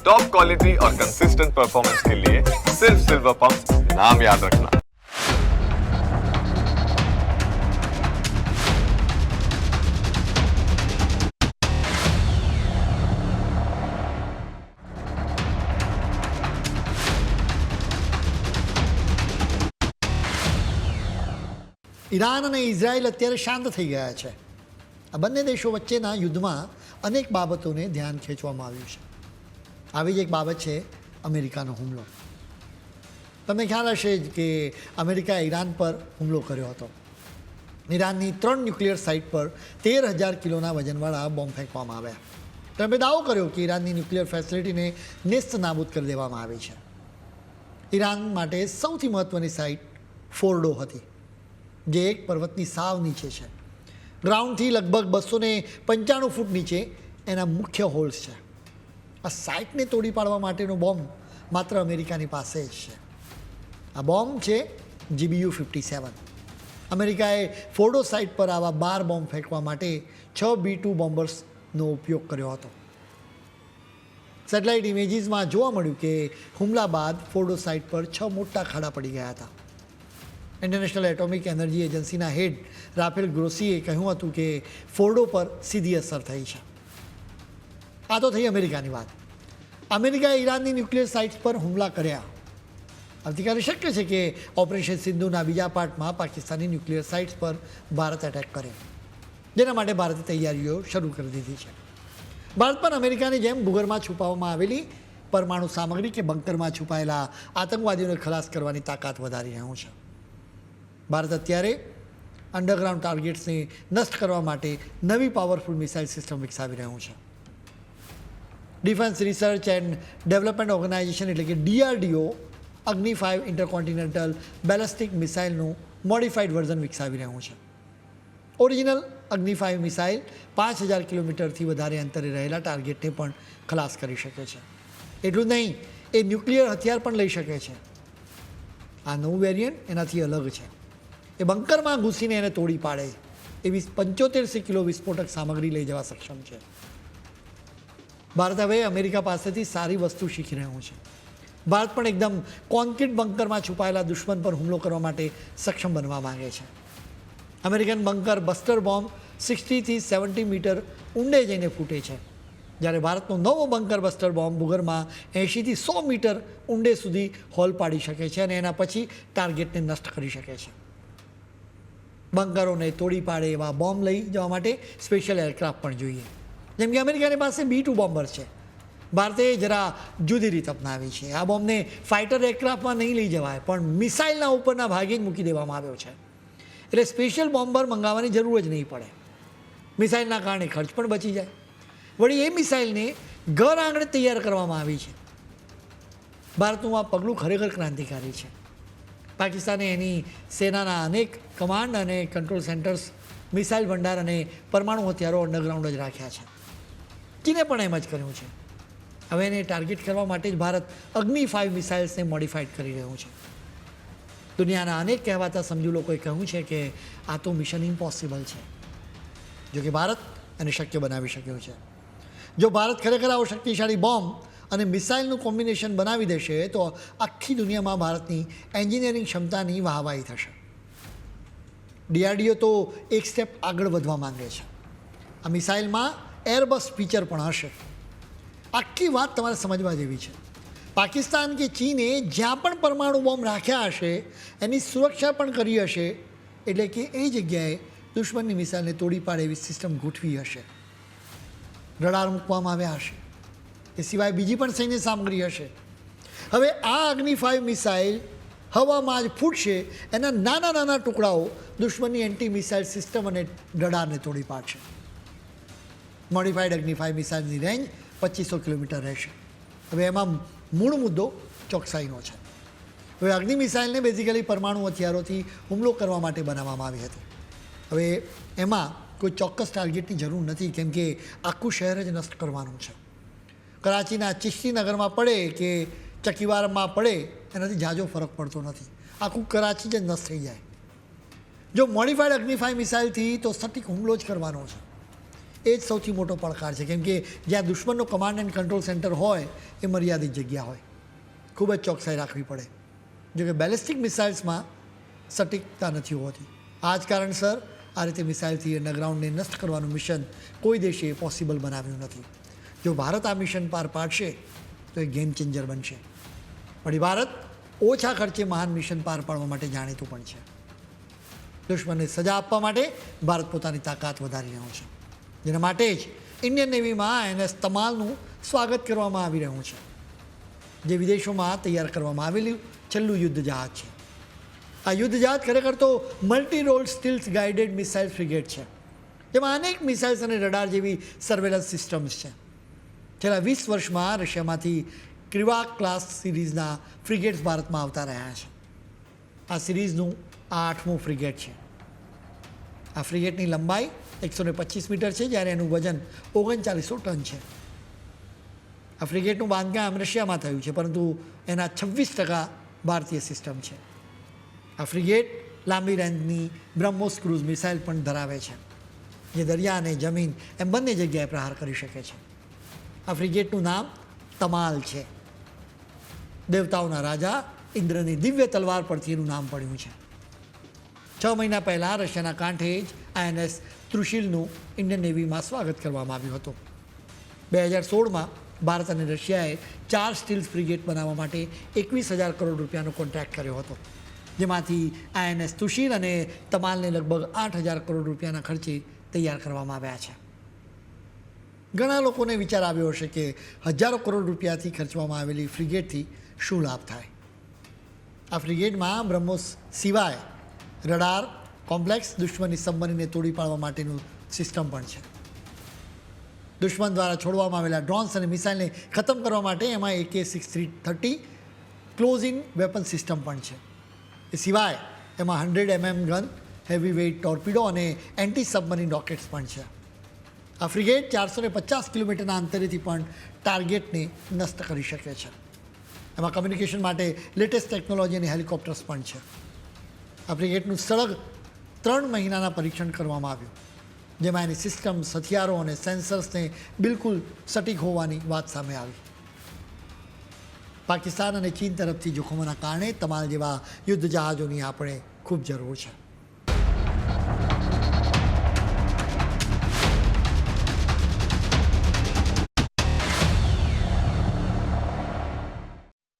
Top quality और consistent performance के लिए सिर्फ सिल्वर पंप नाम याद रखना ઈરાન અને ઇઝરાયલ અત્યારે શાંત થઈ ગયા છે આ બંને દેશો વચ્ચેના યુદ્ધમાં અનેક બાબતોને ધ્યાન ખેંચવામાં આવ્યું છે આવી જ એક બાબત છે અમેરિકાનો હુમલો. તમને ખ્યાલ હશે કે અમેરિકાએ ઈરાન પર હુમલો કર્યો હતો. ઈરાનની ત્રણ ન્યુક્લિયર સાઇટ પર તેર હજાર કિલોના વજનવાળા બોમ્બ ફેંકવામાં આવ્યા. તમે દાવો કર્યો કે ઈરાનની ન્યુક્લિયર ફેસિલિટીને નેસ્ત નાબૂદ કરી દેવામાં આવી છે. ઈરાન માટે સૌથી મહત્ત્વની સાઇટ ફોર્ડો હતી, જે એક પર્વતની સાવ નીચે છે. ગ્રાઉન્ડથી લગભગ બસો પંચાણું ફૂટ નીચે એના મુખ્ય હોલ્સ છે. આ સાઇટને તોડી પાડવા માટેનો બોમ્બ માત્ર અમેરિકાની પાસે જ છે. આ બોમ્બ છે જીબીયુ ફિફ્ટી સેવન. અમેરિકાએ ફોર્ડો સાઇટ પર આવા બાર બોમ્બ ફેંકવા માટે છ બી ટુ બોમ્બર્સનો ઉપયોગ કર્યો હતો. સેટેલાઇટ ઇમેજીસમાં જોવા મળ્યું કે હુમલા બાદ ફોર્ડો સાઇટ પર છ મોટા ખાડા પડી ગયા હતા. ઇન્ટરનેશનલ એટોમિક એનર્જી એજન્સીના હેડ રાફેલ ગ્રોસીએ કહ્યું હતું કે ફોર્ડો પર સીધી અસર થઈ છે. આ તો થઈ અમેરિકાની વાત. અમેરિકાએ ઈરાનની ન્યુક્લિયર સાઇટ્સ પર હુમલા કર્યા. આવતીકાલે શક્ય છે કે ઓપરેશન સિંધુના બીજા પાર્ટમાં પાકિસ્તાની ન્યુક્લિયર સાઇટ્સ પર ભારત એટેક કરે. જેના માટે ભારતે તૈયારીઓ શરૂ કરી દીધી છે. ભારત પણ અમેરિકાની જેમ ભૂગર્ભમાં છુપાવવામાં આવેલી પરમાણુ સામગ્રી કે બંકરમાં છુપાયેલા આતંકવાદીઓને ખલાસ કરવાની તાકાત વધારી રહ્યું છે. ભારત અત્યારે અંડરગ્રાઉન્ડ ટાર્ગેટ્સને નષ્ટ કરવા માટે નવી પાવરફુલ મિસાઇલ સિસ્ટમ વિકસાવી રહ્યું છે. Defence research and development organisation એટલે કે DRDO Agni five intercontinental ballistic મિસાઇલનું modified version વિકસાવી રહ્યું છે. ઓરિજિનલ અગ્નિ ફાઇવ મિસાઇલ પાંચ હજાર કિલોમીટરથી વધારે અંતરે રહેલા ટાર્ગેટને પણ ખલાસ કરી શકે છે. એટલું જ નહીં, એ ન્યુક્લિયર હથિયાર પણ લઈ શકે છે. આ નવું વેરિયન્ટ એનાથી અલગ છે. એ બંકરમાં ઘૂસીને એને તોડી પાડે એવી પંચોતેરસી કિલો વિસ્ફોટક સામગ્રી લઈ જવા સક્ષમ છે. ભારત હવે અમેરિકા પાસેથી સારી વસ્તુ શીખી રહ્યું છે. ભારત પણ એકદમ કોન્ક્રીટ બંકરમાં છુપાયેલા દુશ્મન પર હુમલો કરવા માટે સક્ષમ બનવા માંગે છે. અમેરિકન બંકર બસ્ટર બોમ્બ સિક્સટીથી સેવન્ટી મીટર ઊંડે જઈને ફૂટે છે. જ્યારે ભારતનો નવો બંકર બસ્ટર બોમ્બ ભૂગર્ભમાં એંશીથી સો મીટર ઊંડે સુધી હોલ પાડી શકે છે અને એના પછી ટાર્ગેટને નષ્ટ કરી શકે છે. બંકરોને તોડી પાડે એવા બોમ્બ લઈ જવા માટે સ્પેશિયલ એરક્રાફ્ટ પણ જોઈએ. જેમ કે અમેરિકાની પાસે બી ટુ બોમ્બર છે. ભારતે જરા જુદી રીત અપનાવી છે. આ બોમ્બને ફાઇટર એરક્રાફ્ટમાં નહીં લઈ જવાય, પણ મિસાઇલના ઉપરના ભાગે જ મૂકી દેવામાં આવ્યો છે. એટલે સ્પેશિયલ બોમ્બર મંગાવવાની જરૂર જ નહીં પડે. મિસાઇલના કારણે ખર્ચ પણ બચી જાય. વળી એ મિસાઇલને ઘર આંગણે તૈયાર કરવામાં આવી છે. ભારતનું આ પગલું ખરેખર ક્રાંતિકારી છે. પાકિસ્તાને એની સેનાના અનેક કમાન્ડ અને કંટ્રોલ સેન્ટર્સ, મિસાઇલ ભંડાર અને પરમાણુ હથિયારો અંડરગ્રાઉન્ડ જ રાખ્યા છે. ચીને પણ એમ જ કર્યું છે. હવે એને ટાર્ગેટ કરવા માટે જ ભારત અગ્નિ ફાઇવ મિસાઇલ્સને મોડિફાઈડ કરી રહ્યું છે. દુનિયાના અનેક કહેવાતા સમજુ લોકોએ કહ્યું છે કે આ તો મિશન ઇમ્પોસિબલ છે. જો કે ભારત એને શક્ય બનાવી શક્યું છે. જો ભારત ખરેખર આવો શક્તિશાળી બોમ્બ અને મિસાઇલનું કોમ્બિનેશન બનાવી દેશે, તો આખી દુનિયામાં ભારતની એન્જિનિયરિંગ ક્ષમતાની વાહવાહી થશે. ડીઆરડીઓ તો એક સ્ટેપ આગળ વધવા માંગે છે. આ મિસાઇલમાં એરબસ ફીચર પણ હશે. આખી વાત તમારે સમજવા જેવી છે. પાકિસ્તાન કે ચીને જ્યાં પણ પરમાણુ બોમ્બ રાખ્યા હશે, એની સુરક્ષા પણ કરી હશે, એટલે કે એ જગ્યાએ દુશ્મનની મિસાઇલને તોડી પાડે એવી સિસ્ટમ ગોઠવી હશે. રડાર મૂકવામાં આવ્યા હશે. એ સિવાય બીજી પણ સૈન્ય સામગ્રી હશે. હવે આ અગ્નિ ફાઇવ મિસાઇલ હવામાં જ ફૂટશે, એના નાના નાના ટુકડાઓ દુશ્મનની એન્ટી મિસાઇલ સિસ્ટમ અને રડારને તોડી પાડશે. મોડિફાઈડ અગ્નિફાઈ મિસાઇલની રેન્જ પચીસો કિલોમીટર રહેશે. હવે એમાં મૂળ મુદ્દો ચોકસાઈનો છે. હવે અગ્નિ મિસાઇલને બેઝિકલી પરમાણુ હથિયારોથી હુમલો કરવા માટે બનાવવામાં આવી હતી. હવે એમાં કોઈ ચોક્કસ ટાર્ગેટની જરૂર નથી, કેમ કે આખું શહેર જ નષ્ટ કરવાનું છે. કરાચીના ચિશ્તીનગરમાં પડે કે ચકીવારમાં પડે, એનાથી ઝાઝો ફરક પડતો નથી. આખું કરાચી જ નષ્ટ થઈ જાય. જો મોડિફાઈડ અગ્નિફાઈ મિસાઇલથી તો સટીક હુમલો જ કરવાનો છે. એ જ સૌથી મોટો પડકાર છે. કેમ કે જ્યાં દુશ્મનનો કમાન્ડ એન્ડ કંટ્રોલ સેન્ટર હોય, એ મર્યાદિત જગ્યા હોય. ખૂબ જ ચોકસાઈ રાખવી પડે. જો કે બેલિસ્ટિક મિસાઇલ્સમાં સટીકતા નથી હોતી. આ જ કારણસર આ રીતે મિસાઇલથી અંડરગ્રાઉન્ડને નષ્ટ કરવાનું મિશન કોઈ દેશે પોસિબલ બનાવ્યું નથી. જો ભારત આ મિશન પાર પાડશે, તો એ ગેમ ચેન્જર બનશે. વળી ભારત ઓછા ખર્ચે મહાન મિશન પાર પાડવા માટે જાણીતું પણ છે. દુશ્મનને સજા આપવા માટે ભારત પોતાની તાકાત વધારી રહ્યો છે. જેના માટે જ ઇન્ડિયન નેવીમાં એનએસ તમાલનું સ્વાગત કરવામાં આવી રહ્યું છે. જે વિદેશોમાં તૈયાર કરવામાં આવેલું છેલ્લું યુદ્ધ જહાજ છે. આ યુદ્ધ જહાજ ખરેખર તો multi role stealth guided missile frigate છે. જેમાં અનેક મિસાઇલ્સ અને રડાર જેવી સર્વેલન્સ સિસ્ટમ્સ છે. છેલ્લા વીસ વર્ષમાં રશિયામાંથી ક્રિવા ક્લાસ સિરીઝના ફ્રિગેટ્સ ભારતમાં આવતા રહ્યા છે. આ સિરીઝનું આ આઠમું ફ્રિગેટ છે. આ ફ્રિગેટની લંબાઈ એકસો ને પચીસ મીટર છે, જ્યારે એનું વજન ઓગણચાલીસો ટન છે. આ ફ્રિગેટનું બાંધકામ રશિયામાં થયું છે, પરંતુ એના છવ્વીસ ટકા ભારતીય સિસ્ટમ છે. આ ફ્રિગેટ લાંબી રેન્જની બ્રહ્મોસ ક્રૂઝ મિસાઇલ પણ ધરાવે છે, જે દરિયા અને જમીન એમ બંને જગ્યાએ પ્રહાર કરી શકે છે. આ ફ્રિગેટનું નામ તમાલ છે. દેવતાઓના રાજા ઇન્દ્રની દિવ્ય તલવાર પરથી એનું નામ પડ્યું છે. છ મહિના પહેલાં રશિયાના કાંઠે જ આઈએનએસ ત્રુશિલનું ઇન્ડિયન નેવીમાં સ્વાગત કરવામાં આવ્યું હતું. બે હજાર સોળમાં ભારત અને રશિયાએ ચાર સ્ટીલ ફ્રિગેટ બનાવવા માટે એકવીસ હજાર કરોડ રૂપિયાનો કોન્ટ્રાક્ટ કર્યો હતો. જેમાંથી આઈએનએસ તુશીલ અને તમાલને લગભગ આઠ હજાર કરોડ રૂપિયાના ખર્ચે તૈયાર કરવામાં આવ્યા છે. ઘણા લોકોને વિચાર આવ્યો હશે કે હજારો કરોડ રૂપિયાથી ખર્ચવામાં આવેલી ફ્રિગેટથી શું લાભ થાય? આ ફ્રિગેટમાં બ્રહ્મોસ સિવાય રડાર, કોમ્પ્લેક્સ દુશ્મની સબમરીને તોડી પાડવા માટેનું સિસ્ટમ પણ છે. દુશ્મન દ્વારા છોડવામાં આવેલા ડ્રોન્સ અને મિસાઇલને ખતમ કરવા માટે એમાં AK six three thirty close in weapon system પણ છે. એ સિવાય એમાં hundred MM gun heavy weight torpedo અને એન્ટી સબમરીન રોકેટ્સ પણ છે. આ ફ્રિગેટ ચારસો ને પચાસ કિલોમીટરના અંતરેથી પણ ટાર્ગેટને નષ્ટ કરી શકે છે. એમાં કમ્યુનિકેશન માટે લેટેસ્ટ ટેકનોલોજી અને હેલિકોપ્ટર્સ પણ છે. ફ્રિગેટનું સળગ ત્રણ મહિનાના પરીક્ષણ કરવામાં આવ્યું. જેમાં એની સિસ્ટમ, હથિયારો અને સેન્સર્સને બિલકુલ સટીક હોવાની વાત સામે આવી. પાકિસ્તાન અને ચીન તરફથી જોખમોના કારણે તમાલ જેવા યુદ્ધ જહાજોની આપણે ખૂબ જરૂર છે.